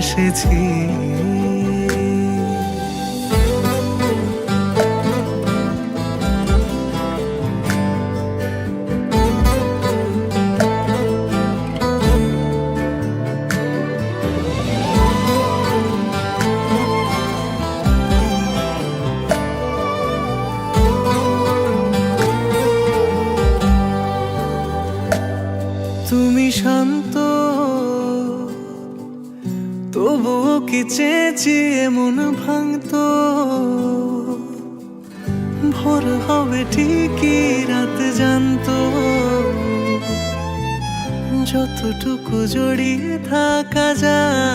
ভালোবেসেছি তুমি শান্ত তবুও কি চেয়েছি এমন ভাঙত? ভোর হবে ঠিকই রাত জানত। যতটুকু জড়িয়ে থাকা যায়